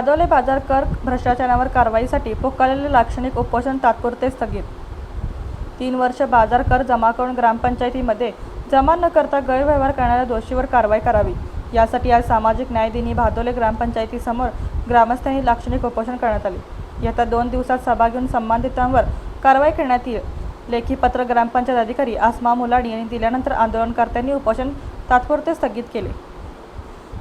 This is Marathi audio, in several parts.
भादवले बाजार कर भ्रष्टाचारावर कारवाईसाठी पुकारलेले लाक्षणिक उपोषण तात्पुरते स्थगित. तीन वर्ष बाजार कर जमा करून ग्रामपंचायतीमध्ये जमा न करता गैरव्यवहार करणाऱ्या दोषीवर कारवाई करावी. यासाठी आज सामाजिक न्याय दिनी भादोले ग्रामपंचायतीसमोर ग्रामस्थांनी लाक्षणिक उपोषण करण्यात आले. येत्या दोन दिवसात सभा घेऊन संबंधितांवर कारवाई करण्यात येईल. लेखी पत्र ग्रामपंचायत अधिकारी आसमा मुलाणी यांनी दिल्यानंतर आंदोलनकर्त्यांनी उपोषण तात्पुरते स्थगित केले.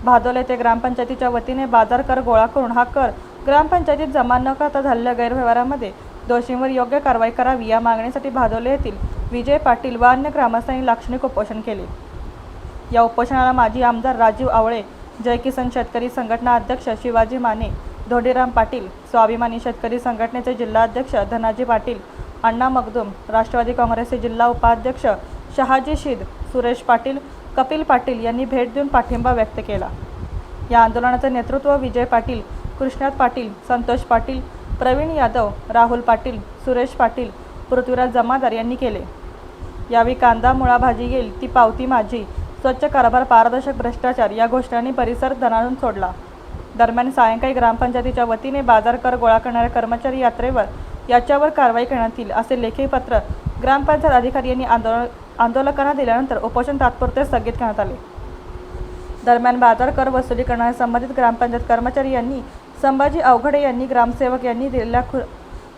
भादोले येथे ग्रामपंचायतीच्या वतीने बाजार कर गोळा करून हा कर ग्रामपंचायतीत जमा न करता झालेल्या गैरव्यवहारामध्ये दोषींवर योग्य कारवाई करावी या मागणीसाठी भादोले येथील विजय पाटील व अन्य ग्रामस्थांनी लाक्षणिक उपोषण केले. या उपोषणाला माजी आमदार राजीव आवळे जय किसन शेतकरी संघटना अध्यक्ष शिवाजी माने धोडीराम पाटील स्वाभिमानी शेतकरी संघटनेचे जिल्हाध्यक्ष धनाजी पाटील अण्णा मगदूम राष्ट्रवादी काँग्रेसचे जिल्हा उपाध्यक्ष शहाजी शिद सुरेश पाटील कपिल पाटील यांनी भेट देऊन पाठिंबा व्यक्त केला. या आंदोलनाचे नेतृत्व विजय पाटील कृष्णात पाटील संतोष पाटील प्रवीण यादव राहुल पाटील सुरेश पाटील पृथ्वीराज जमादार यांनी केले. यावेळी कांदा मुळा भाजी येईल ती पावती माझी स्वच्छ कारभार पारदर्शक भ्रष्टाचार या घोषणांनी परिसर धनाडून सोडला. दरम्यान सायंकाळी ग्रामपंचायतीच्या वतीने बाजार कर गोळा करणाऱ्या कर्मचारी यात्रेवर याच्यावर कारवाई करण्यात येईल असे लेखी पत्र ग्रामपंचायत अधिकारी यांनी आंदोलन आंदोलकांना दिल्यानंतर उपोषण तात्पुरते स्थगित करण्यात आले. दरम्यान बाजार कर वसुली करणाऱ्या संबंधित ग्रामपंचायत कर्मचारी यांनी संभाजी अवघडे यांनी ग्रामसेवक यांनी दिलेल्या खु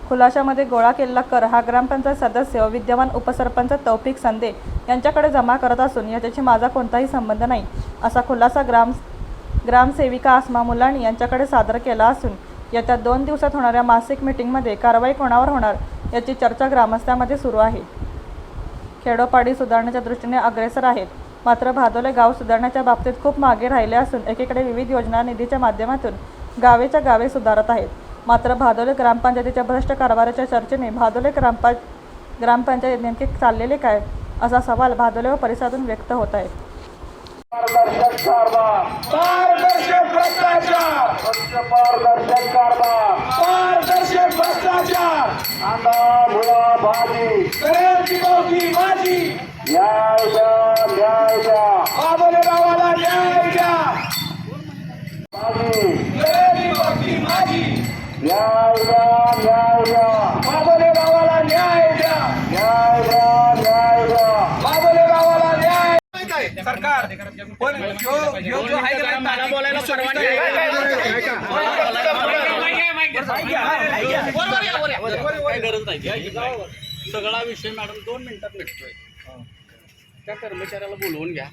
खुलाशामध्ये गोळा केलेला कर हा ग्रामपंचायत सदस्य व विद्यमान उपसरपंच तौफिक संदे यांच्याकडे जमा करत असून याच्याशी माझा कोणताही संबंध नाही असा खुलासा ग्राम ग्रामसेविका आसमा मुलाणी यांच्याकडे सादर केला असून येत्या दोन दिवसात होणाऱ्या मासिक मिटिंगमध्ये कारवाई कोणावर होणार याची चर्चा ग्रामस्थांमध्ये सुरू आहे. खेडोपाडी सुधारण्याच्या दृष्टीने अग्रेसर आहेत. मात्र भादोले गाव सुधारण्याच्या बाबतीत खूप मागे राहिले असून एकीकडे विविध योजना निधीच्या माध्यमातून गावेच्या गावे सुधारत आहेत. मात्र भादोले ग्रामपंचायतीच्या भ्रष्ट कारभाराच्या चर्चेने भादोले ग्रामपं ग्रामपंचायत नेमके चाललेले काय असा सवाल भादोले व परिसरातून व्यक्त होत आहे पारदर्शक की पावती माझी न्याय द्या न्याय द्या आबोले गावाला न्याय द्या करेल की पावती माझी न्याय द्या न्याय द्या आबोले गावाला न्याय द्या न्याय द्या न्याय द्या आबोले गावाला न्याय सरकार पण ह्यो ह्यो जो आहे का नाही, बोलायला परवानगी आहे. काय गरज नाही. घ्या, घ्या. सगळा विषय मॅडम दोन मिनिटात मिटतोय. त्या कर्मचाऱ्याला बोलवून घ्या.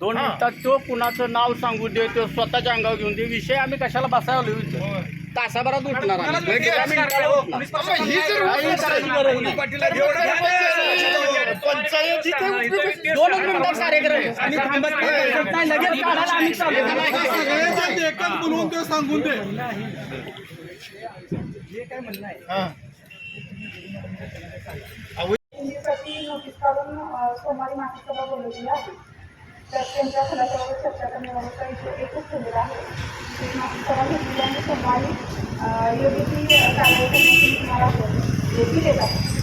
दोन मिनिटात तो कुणाचं नाव सांगू दे तो स्वतःच्या अंगावर घेऊन दे. विषय आम्ही कशाला बसायला लिहू तासाभरात उठणार आम्ही. एका मिनिटाला उठणार. काही करायची गरज नाही. पंचायत जिथे उठली, दोनच मिनिटात कार्यक्रम आहे. नोटीस काढून अ, सोमवारी मासिक सभा बोलवलेली आहे. तर त्यांच्या खुलाशावर चर्चा करण्याबाबतचा विषय एकच ठेवलेला आहे. एक मासिक सभा घेतलेली आणि सोमवारी योग्य ती कारवाई करण्याची मी तुम्हाला आहे